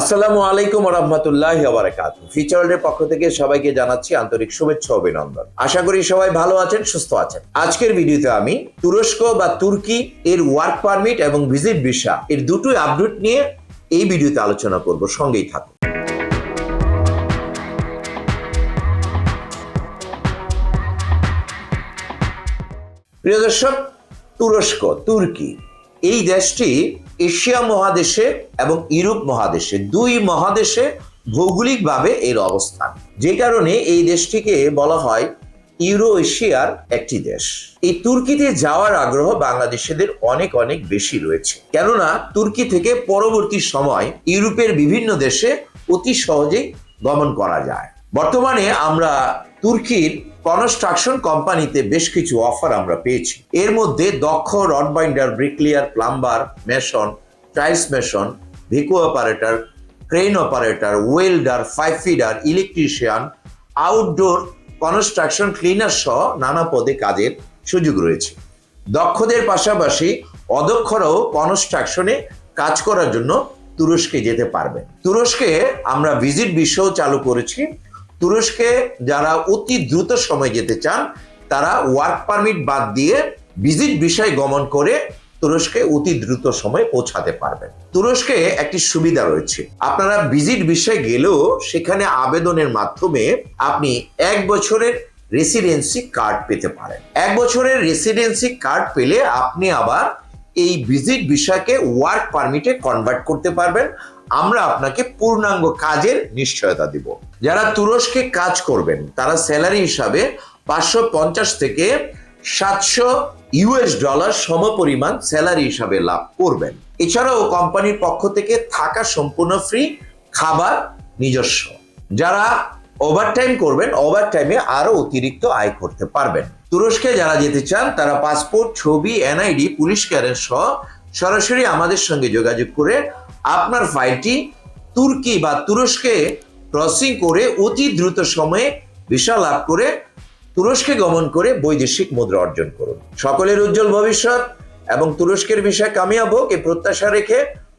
আসসালামু আলাইকুম রহমতুল্লাহ বারাকাত ফিচারের পক্ষ থেকে সবাইকে জানাচ্ছি আন্তরিক শুভেচ্ছা অভিনন্দন। আশা করি সবাই ভালো আছেন, সুস্থ আছেন। আজকের ভিডিওতে আমি তুরস্ক বা তুর্কি এর ওয়ার্ক পারমিট এবং ভিজিট ভিসা এর দুটোই আপডেট নিয়ে এই ভিডিওতে আলোচনা করব, সঙ্গেই থাকুন। প্রিয় দর্শক, তুরস্ক, তুর্কি, এই দেশটি এশিয়া মহাদেশে এবং ইউরোপ মহাদেশে, দুই মহাদেশে ভৌগোলিকভাবে এর অবস্থান। যে কারণে এই দেশটিকে বলা হয় ইউরো এশিয়ার একটি দেশ। এই তুর্কিতে যাওয়ার আগ্রহ বাংলাদেশিদের অনেক অনেক বেশি রয়েছে। কেননা তুর্কি থেকে পরবর্তী সময় ইউরোপের বিভিন্ন দেশে অতি সহজেই গমন করা যায়। বর্তমানে আমরা তুর্কির কনস্ট্রাকশন কোম্পানিতে বেশ কিছু অফার আমরা পেয়েছি। এর মধ্যে দক্ষ rod binder bricklayer, plumber, mason, tiles mason, ভিকো operator crane operator, welder, pipe fitter, electrician, outdoor construction cleaner সহ নানা পদে কাজের সুযোগ রয়েছে। দক্ষদের পাশাপাশি অদক্ষরাও কনস্ট্রাকশনে কাজ করার জন্য তুরস্কে যেতে পারবে তুরস্কে আমরা ভিজিট বিষয়ও চালু করেছি। তুরস্কে যারা অতি দ্রুত সময় যেতে চান, তারা ওয়ার্ক পারমিট বাদ দিয়ে ভিজিট বিষয় গমন করে তুরস্কে অতি দ্রুত সময় পৌঁছাতে পারবেন। তুরস্কে একটি সুবিধা রয়েছে। আপনারা ভিজিট বিষয়ে গেলেও সেখানে আবেদনের মাধ্যমে আপনি এক বছরের রেসিডেন্সি কার্ড পেতে পারেন। এক বছরের রেসিডেন্সি কার্ড পেলে আপনি আবার এই ভিজিট বিষয়কে ওয়ার্ক পারমিটে কনভার্ট করতে পারবেন। আমরা আপনাকে পূর্ণাঙ্গ কাজের নিশ্চয়তা দিব। যারা তুরস্কে কাজ করবেন, তারা স্যালারি হিসাবে পাঁচশো পঞ্চাশ থেকে সাতশো ইউএস ডলার সমপরিমাণ স্যালারি হিসাবে লাভ করবেন। এছাড়াও কোম্পানির পক্ষ থেকে থাকা সম্পূর্ণ ফ্রি খাবার নিজস্ব। যারা ওভারটাইম করবেন ওভারটাইমে আরও অতিরিক্ত আয় করতে পারবেন। তুরস্কে যারা যেতে চান, তারা পাসপোর্ট, ছবি এনআইডি পুলিশ ক্যারেন্স সহ সরাসরি আমাদের সঙ্গে যোগাযোগ করে আপনার ফাইলটি তুর্কি বা তুরস্কে ক্রসিং করে অতি দ্রুত সময়ে ভিসা লাভ করে তুরস্কে গমন করে বৈদেশিক মুদ্রা অর্জন করুন। সকলের উজ্জ্বল ভবিষ্যৎ এবং তুরস্কের ভিসা কামিয়াব হোক এই প্রত্যাশা রেখে